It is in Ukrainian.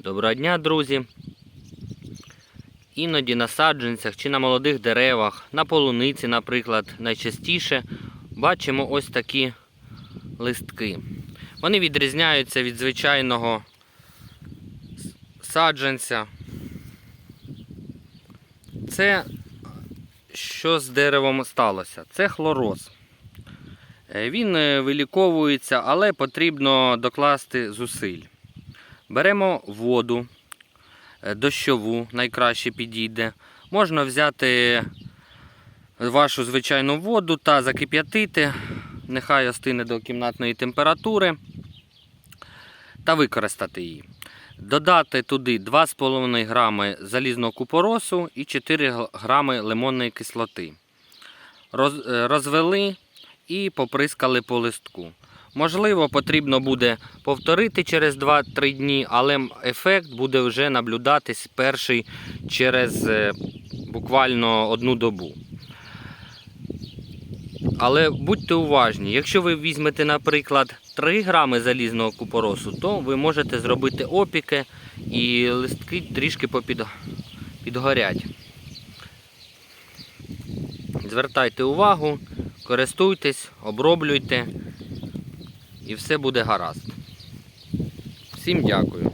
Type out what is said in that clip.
Доброго дня, друзі. Іноді на саджанцях чи на молодих деревах, на полуниці, наприклад, найчастіше бачимо ось такі листки. Вони відрізняються від звичайного саджанця. Це що з деревом сталося? Це хлороз. Е, Він е, виліковується, але потрібно докласти зусиль. Беремо воду е, дощову, найкраще підійде. Можна взяти вашу звичайну воду та закип'ятити, нехай остине до кімнатної температури та використати її. Додати туди 2,5 грами залізного купоросу і 4 г- грами лимонної кислоти. Е, Розвели і поприскали по листку. Можливо, потрібно буде повторити через 2-3 дні, але ефект буде вже наблюдатись перший через е, буквально одну добу. Але будьте уважні, якщо ви візьмете, наприклад, 3 грами залізного купоросу, то ви можете зробити опіки і листки трішки попід... підгорять. Звертайте увагу, користуйтесь, оброблюйте і все буде гаразд. Всім дякую.